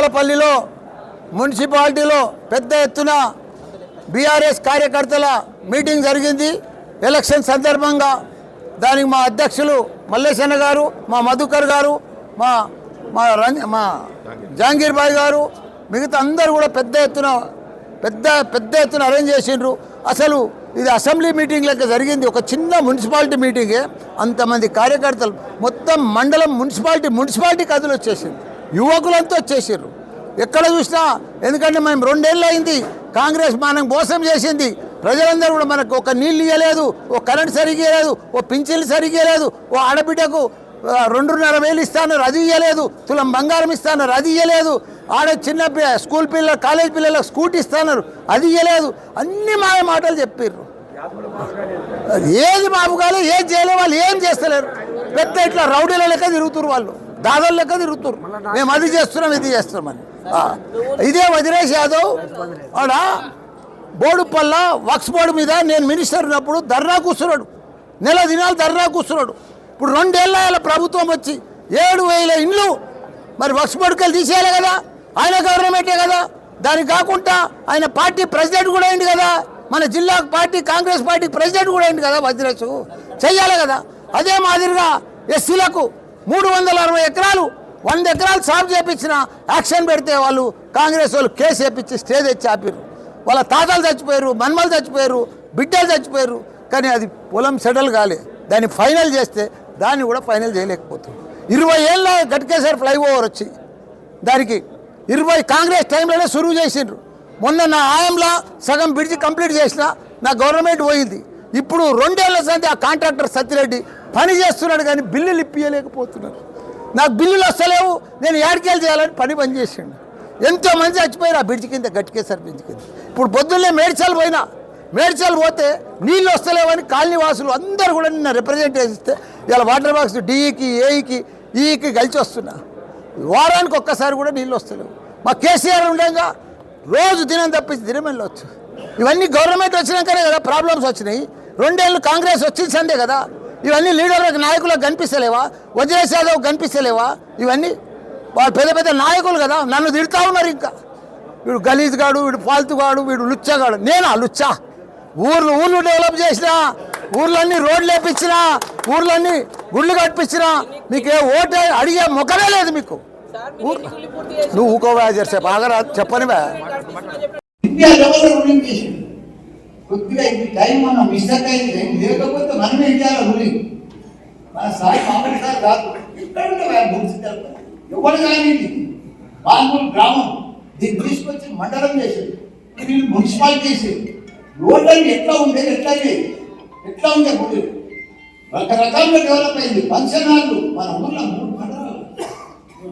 పెద్దలపల్లిలో మున్సిపాలిటీలో పెద్ద ఎత్తున బీఆర్ఎస్ కార్యకర్తల మీటింగ్ జరిగింది. ఎలక్షన్ సందర్భంగా దానికి మా అధ్యక్షులు మల్లేశన్న గారు మా మధుకర్ గారు మా మా మా జాంగీర్ బాయ్ గారు మిగతా అందరూ కూడా పెద్ద ఎత్తున పెద్ద పెద్ద ఎత్తున అరేంజ్ చేసిండ్రు. అసలు ఇది అసెంబ్లీ మీటింగ్ లెక్క జరిగింది. ఒక చిన్న మున్సిపాలిటీ మీటింగే. అంతమంది కార్యకర్తలు మొత్తం మండలం మున్సిపాలిటీ మున్సిపాలిటీ కథలు వచ్చేసింది. యువకులంతా వచ్చేసారు ఎక్కడ చూసినా. ఎందుకంటే మేము రెండేళ్ళు అయింది. కాంగ్రెస్ మనం మోసం చేసింది. ప్రజలందరూ కూడా మనకు ఒక నీళ్ళు ఇవ్వలేదు ఓ కరెంట్ సరిగ్గా లేదు ఓ పింఛన్లు సరిగ్గా లేదు ఓ ఆడబిడ్డకు రెండున్నర వేలు ఇస్తాన్నారు అది ఇవ్వలేదు తులం బంగారం ఇస్తాన్నారు అది ఇవ్వలేదు ఆడ చిన్న స్కూల్ పిల్లలు కాలేజ్ పిల్లలకు స్కూటీ ఇస్తాన్నారు అది ఇవ్వలేదు అన్ని మాయ మాటలు చెప్పారు ఏది మాపు కాలే ఏది చేయలేదు వాళ్ళు ఏం చేస్తలేరు. పెద్ద ఇట్లా రౌడీల లెక్క తిరుగుతురు వాళ్ళు దాదాల లెక్క తిరుగుతురు మేము అది చేస్తున్నాం ఇది చేస్తున్నామని అని. ఇదే వదిలేష్ యాదవ్ ఆడ బోడుపల్ల వక్స్ బోర్డు మీద నేను మినిస్టర్ ఉన్నప్పుడు ధర్నా కూర్చున్నాడు. నెల దినాలు ధర్నా కూర్చున్నాడు. ఇప్పుడు రెండేళ్ళ ప్రభుత్వం వచ్చి ఏడు వేల ఇండ్లు మరి వక్స్ బోర్డుకెళ్ళి తీసేయాలి కదా? ఆయన గవర్నమెంటే కదా? దానికి కాకుండా ఆయన పార్టీ ప్రెసిడెంట్ కూడా అయింది కదా? మన జిల్లా పార్టీ కాంగ్రెస్ పార్టీ ప్రెసిడెంట్ కూడా అయింది కదా వజ్రసు చెయ్యాలి కదా? అదే మాదిరిగా ఎస్సీలకు మూడు వందల అరవై ఎకరాలు వంద ఎకరాలు సాగు చేపించిన యాక్షన్ పెడితే వాళ్ళు కాంగ్రెస్ వాళ్ళు కేసు వేపించి స్టే తెచ్చి ఆపారు వాళ్ళ తాతలు చచ్చిపోయారు మన్మలు చచ్చిపోయారు బిడ్డలు చచ్చిపోయారు. కానీ అది పొలం సెటిల్ కాలే. దాన్ని ఫైనల్ చేస్తే దాన్ని కూడా ఫైనల్ చేయలేకపోతుంది ఇరవై ఏళ్ళ గట్కేశ్వర ఫ్లైఓవర్ వచ్చి దానికి ఇరవై కాంగ్రెస్ టైంలోనే సురువు చేసిండ్రు. మొన్న నా ఆయంలో సగం బ్రిడ్జ్ కంప్లీట్ చేసిన నా గవర్నమెంట్ పోయింది. ఇప్పుడు రెండేళ్ళ సంది ఆ కాంట్రాక్టర్ సత్యరెడ్డి పని చేస్తున్నాడు కానీ బిల్లులు ఇప్పియలేకపోతున్నారు. నాకు బిల్లులు వస్తలేవు నేను ఏడికేలు చేయాలని పని పని చేసిండు. ఎంతో మంది చచ్చిపోయారు ఆ బ్రిడ్జి కింద గట్టికేసారి బ్రిడ్జ్ కింద ఇప్పుడు పొద్దున్నే మేడ్చల్ పోయినా మేడ్చల్ పోతే నీళ్ళు వస్తలేవని కాలనీ వాసులు అందరూ కూడా నిన్న రిప్రజెంట్ చేస్తే ఇలా వాటర్ బాక్స్ డీకి ఏఈకి ఈకి కలిసి వస్తున్నా. వారానికి ఒక్కసారి కూడా నీళ్ళు వస్తలేవు. మా కేసీఆర్ ఉండగా రోజు దినం తప్పించి దినం వెళ్ళవచ్చు ఇవన్నీ గవర్నమెంట్ వచ్చినాకనే కదా ప్రాబ్లమ్స్ వచ్చినాయి. రెండేళ్ళు కాంగ్రెస్ వచ్చిందే కదా. ఇవన్నీ లీడర్లకు నాయకులకు కనిపిస్తలేవా? వజ్రేష్ యాదవ్ కనిపిస్తలేవా? ఇవన్నీ వాళ్ళు పెద్ద పెద్ద నాయకులు కదా నన్ను తిడతా ఉన్నారు ఇంకా. వీడు గలీజ్ గాడు వీడు ఫాల్తుగాడు వీడు లుచ్చగాడు నేనా లుచ్చా? ఊర్లు ఊర్లు డెవలప్ చేసిన ఊర్లన్నీ రోడ్లు వేపించిన ఊర్లన్నీ గుళ్ళు కట్టించిన మీకు ఓటు అడిగే మొక్కనే లేదు మీకు. నువ్వు ఊకోవా ఆగరా చెప్పనివా ఇండియా లెవెల్లో రూలింగ్ చేసింది కొద్దిగా ఇది టైం మనం మిస్టేక్ అయింది లేకపోతే మనమే ఇండియాలో రూలింగ్ మన సాయి మామూలు సార్ కాదు. ఎక్కడ బుక్స్ ఎవరు కానీ బాల్మూరు గ్రామం. దీన్ని తీసుకొచ్చి మండలం చేసేది. వీళ్ళు మున్సిపాలిటీ చేసేది. రోడ్లన్నీ ఎట్లా ఉండేది ఎట్లా అయ్యేది ఎట్లా ఉండే గుడి? రకరకాలుగా డెవలప్ అయింది. పంచనాలు. మన ఊళ్ళో మూడు మండలాలు.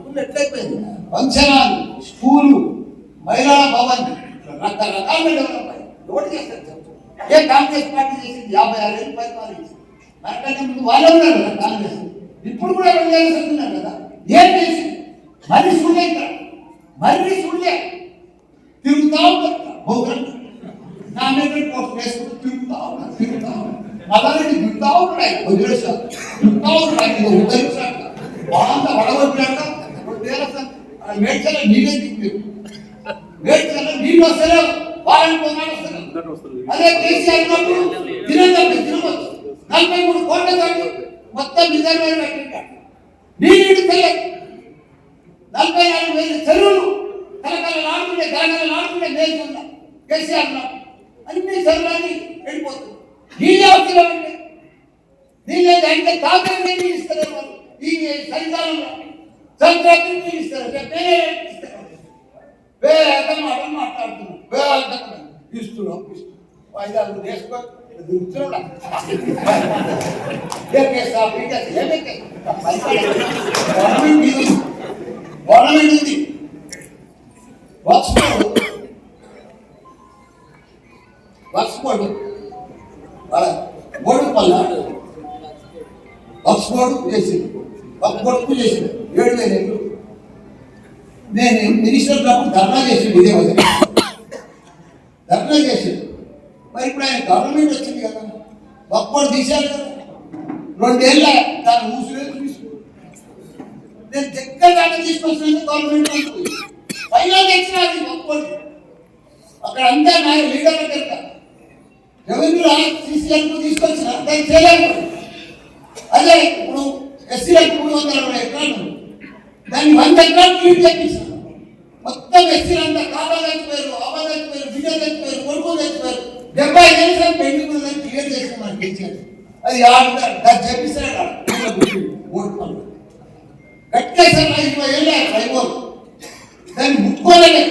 ఊళ్ళో ఎట్లయిపోయింది పంచనాలు స్కూలు మహిళా భవన్. రకరకాలుగా డెవలప్ అయింది. ఎవరు చేస్తారు చెప్పు ఏ కాంగ్రెస్ పార్టీ చేసింది? యాభై ఆరు ఏళ్ళు పరిపాలించింది మనకంటే ముందు వాళ్ళే ఉన్నారు కదా కాంగ్రెస్. ఇప్పుడు కూడా రెండు ఏళ్ళు చెప్తున్నారు కదా? ఏం చేసింది మరీ సుళ్ళే ఇక్కడ. మరీ సుళ్ళే. తిరుగుతా ఉంటారు భోగం నా మీద పోస్ట్ వేసుకుంటూ తిరుగుతా ఉన్నారు తిరుగుతా ఉన్నారు. మళ్ళీ తిరుగుతా ఉంటాయి వదిలేసారు తిరుగుతా ఉంటాయి ఇది ఉదయించాక వాళ్ళంతా వడగొట్టినాక రెండేళ్ళ మేడ్చల నీళ్ళే దిగు మేడ్చల నీళ్ళు వస్తలేవు. వాళ్ళని ఒకనాడు వస్తలేవు అదే కేసీఆర్ ఉన్నప్పుడు దినం తప్పి నలభై మూడు కోట్ల తోటి మొత్తం రిజర్వేర్ పెట్టింటాడు నీళ్ళు తెలియదు నలభై నాలుగు వేల చెరువులు కలకల నాడుతుండే కలకల నాడుతుండే దేశంలో కేసీఆర్లో అన్ని చెరువులన్నీ వెళ్ళిపోతుంది నీళ్ళే వస్తున్నామంటే నీళ్ళే అంటే తాపం నీళ్ళు ఇస్తారు వాళ్ళు ఈ చలికాలంలో సంక్రాంతి నీళ్ళు ఇస్తారు రేపు వేరే ఇస్తారు వేరే మాటలు మాట్లాడుతున్నాం వేరే ఇస్తున్నాం ఇస్తున్నాం ఐదారు వేసుకో దిగుతున్నాం ఏ కేసా చేసింది ఏడు వేలు నేను మినిస్టర్ ఉన్నప్పుడు ధర్నా చేసింది ఇదే వదిలి ధర్నా చేసింది మరి ఇప్పుడు ఆయన గవర్నమెంట్ వచ్చింది కదా వర్క్స్పోర్డ్ తీశారు. రెండేళ్ళ దాని ఊసులే తీసుకు నేను దగ్గర దాకా తీసుకొస్తున్నాను గవర్నమెంట్ అనుకుంది ఫైనల్ తెచ్చినది ఒప్పుకోండి అక్కడ అంతా నా లీడర్ల దగ్గర రెవెన్యూ సీసీఎల్కు తీసుకొచ్చిన దాన్ని చేయలేదు అదే ఇప్పుడు ఎస్సీలకు మూడు వందల అరవై ఎకరాలు. దాన్ని వంద ఎకరాలు క్లీన్ చేపించారు మొత్తం ఎస్సీలు అంతా కాబా చచ్చిపోయారు అబ్బా చచ్చిపోయారు బిడ్డ చచ్చిపోయారు కొడుకు చచ్చిపోయారు డెబ్బై ఐదు నిమిషాలు పెండింగ్ ఉందని క్లియర్ చేసిన మనకి గెలిచారు అది ఆడుతారు దాన్ని చెప్పిస్తాడు ఓటు పనులు కట్టేసారు ఇరవై ఏళ్ళ ట్రైబోల్ దాన్ని ముట్టుకోలేదు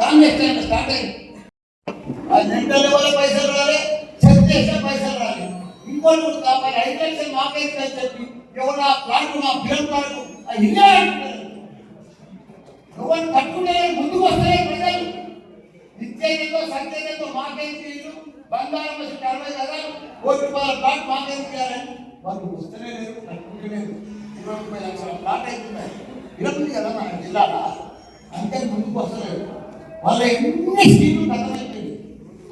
కాంగ్రెస్ టైం స్టార్ట్ అయింది ఆ నెంటల్ లెవెల్ పైసలు రాలే చెక్ చేసిన పైసలు రాలే ఇంకోటి కూడా కావాలి ఐదు లక్షలు మాకైతే అని చెప్పి ఎవరు ఆ ప్లాట్ మా బియ్యం ప్లాట్ అది ఇదే అంటున్నారు ఎవరు పట్టుకుంటే ముందుకు వస్తాయి ప్రజలు నిత్యతో సంఖ్యతో మాకేంటి ఇల్లు బంగారం వచ్చిన అరవై కదా? కోటి రూపాయల ప్లాట్ మాకేంటి వాళ్ళు వస్తూనే లేరు కట్టుకుంటే లేదు. ఇరవై ముప్పై లక్షల ప్లాట్ అవుతున్నాయి ఇరవై కదా మన జిల్లాలో? అంతే ముందుకు వస్తలేదు. వాళ్ళ ఎన్ని స్కీములు కథమైపోయింది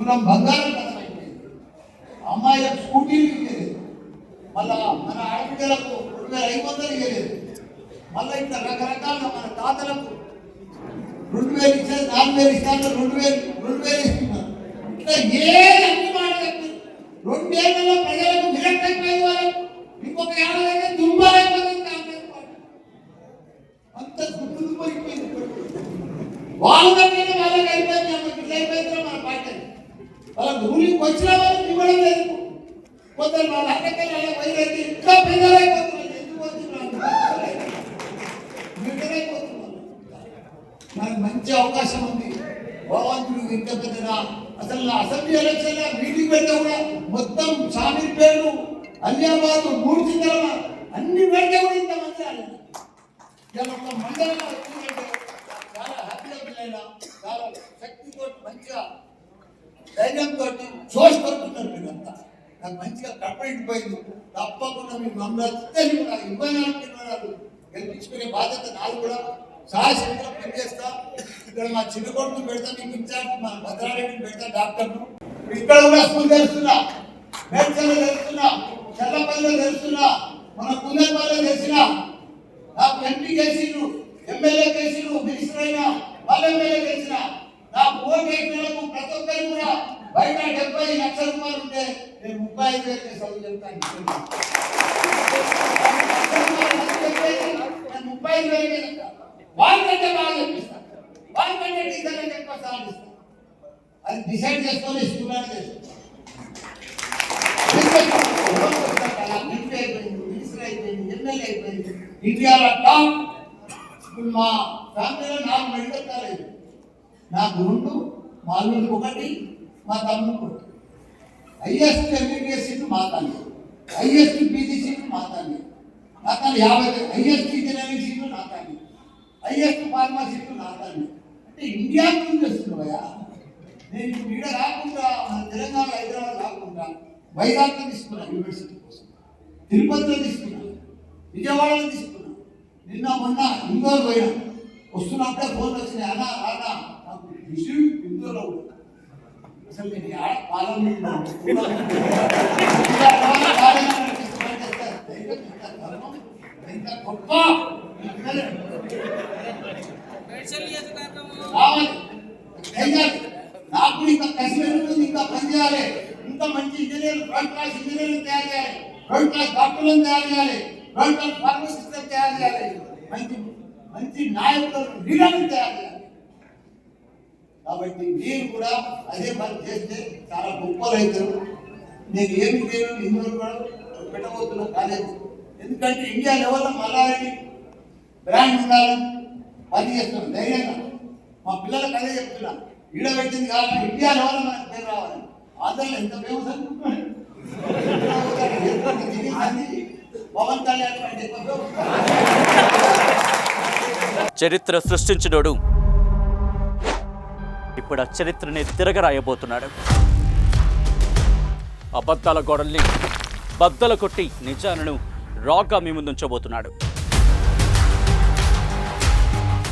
మనం బంగారం కథమైపోయింది అమ్మాయిల స్కూటీలు ఇవ్వలేదు మళ్ళా మన ఆడపిల్లలకు రెండు వేల ఐదు వందలు ఇవ్వలేదు మళ్ళీ ఇట్లా రకరకాలుగా మన తాతలకు రెండు వేలు ఇచ్చారు నాలుగు వేలు ఇచ్చారు రెండు వేలు రెండు వేలు ఇస్తున్నారు ఏ అన్ని మాట రెండేళ్ళలో ప్రజలకు విరక్తి అయిపోయింది ఇంకొక ఏడాది కాంగ్రెస్ పార్టీ అంత గుర్తు దుర్మరిపోయింది వాళ్ళ దగ్గర వాళ్ళకి అయిపోయింది అమ్మ ఇట్లా అయిపోయిందో మన పార్టీ. వాళ్ళకి రూలింగ్ వచ్చిన వాళ్ళకి ఇవ్వడం లేదు కొందరు వాళ్ళ అక్కడికి వాళ్ళ వైరైతే ఇంకా పెద్దలైపోతున్నారు ఎందుకు వస్తున్నారు? నాకు మంచి అవకాశం ఉంది. భగవంతుడు ఇంత పెద్దగా అసలు అసెంబ్లీ ఎలక్షన్ మీటింగ్ పెడితే కూడా మొత్తం షామీర్ పేర్లు అలియాబాద్ మూడు జిల్లాల అన్ని పెడితే కూడా ఇంత మంది రాలేదు. ఇలా ఒక మండలం వచ్చిందంటే చాలా హ్యాపీగా ఫీల్ చాలా శక్తితో మంచిగా ధైర్యంతో జోష్ పడుతున్నారు మీరంతా నాకు మంచిగా కప్పడిపోయింది తప్పకుండా మీ మమ్మల్ని కూడా ఇరవై నాలుగు ఇరవై నాలుగు గెలిపించుకునే బాధ్యత నాది కూడా. సహాయశక్తిలో పనిచేస్తా ఇక్కడ మా చిన్న కొడుకు పెడతా నీకు ఇన్ఛార్జ్ మా భద్రారెడ్డిని పెడతా డాక్టర్ను. ఇక్కడ కూడా స్కూల్ తెలుస్తున్నా మేడ్చల్లో తెలుస్తున్నా చెల్లపల్లిలో తెలుస్తున్నా మన కుందపల్లిలో తెలిసిన నాకు ఎంపీ కేసీలు ఎమ్మెల్యే కేసీలు మినిస్టర్ అయినా వాళ్ళ ఎమ్మెల్యే గెలిచిన నాకు ఓటు వేసినందుకు ప్రతి ఒక్కరు కూడా బయట డెబ్బై లక్షల రూపాయలు ఉంటే నేను ముప్పై ఐదు వేలు చదువు చెప్తాను నేను ముప్పై ఐదు వేలు చెప్తాను వాళ్ళకంటే బాగా చెప్పిస్తాను వాళ్ళకంటే టీచర్లు ఎక్కువ సాధిస్తాను అది డిసైడ్ చేసుకొని అయిపోయింది ఇండియాలో టాప్ ఇప్పుడు మా ఫ్యామిలీలో నాలుగు మెడికల్ కాలేజ్ నాకు రెండు మా అల్లుడికి ఒకటి మా తమ్ముడికి ఒకటి. హైయెస్ట్ ఎంబీబీఎస్ సీట్లు మా తల్లి. హైయెస్ట్ పీజీ సీట్లు మా తల్లి. నా తల్లి యాభై హైయెస్ట్ ఇంజనీరింగ్ సీట్లు నా తల్లి. హైయెస్ట్ ఫార్మా సీట్లు నా అంటే ఇండియా గురించి వస్తున్నాయా నేను ఇప్పుడు ఇక్కడ రాకుండా మన తెలంగాణ హైదరాబాద్ రాకుండా వైజాగ్లో తీసుకున్నాను యూనివర్సిటీ కోసం. తిరుపతిలో తీసుకున్నాను విజయవాడలో తీసుకున్నాను నిన్న మొన్న ఇందోర్ పోయినా. వస్తున్నప్పుడే ఫోన్ వచ్చినాయి అనా రానా నాకు విషయం ఇందోర్లో ఉంది. అసలు నేను ఆడ పాలన ఎంత గొప్ప రావాలి. నాకు ఇంకా కసి ఉంటుంది ఇంకా పనిచేయాలి ఇంకా మంచి ఇంజనీర్ వరల్డ్ క్లాస్ ఇంజనీర్లు తయారు చేయాలి. వరల్డ్ క్లాస్ డాక్టర్లను తయారు చేయాలి. వరల్డ్ క్లాస్ ఫార్మసిస్టులను తయారు చేయాలి. మంచి మంచి నాయకులను లీడర్లను తయారు చేయాలి. కాబట్టి మీరు కూడా అదే పని చేస్తే చాలా గొప్ప రైతులు నేను ఏమి చేయను ఇందులో కూడా పెట్టబోతున్నా కాలేదు ఎందుకంటే ఇండియా లెవెల్లో మల్లారెడ్డి బ్రాండ్ ఉండాలని పని చేస్తున్నాం ధైర్యంగా. మా పిల్లలకు అదే చెప్తున్నా. ఈడ పెట్టింది కాదు ఇండియా లెవెల్ మనకు పేరు రావాలి. ఆంధ్రలో ఎంత ఫేమస్ అనుకుంటున్నాను పవన్ కళ్యాణ్ కంటే చరిత్ర సృష్టించినోడు. ఇప్పుడు ఆ చరిత్రని తిరగరాయబోతున్నాడు. అబద్ధాల గోడల్ని బద్దల కొట్టి నిజాలను రాగా మీ ముందుంచబోతున్నాడు.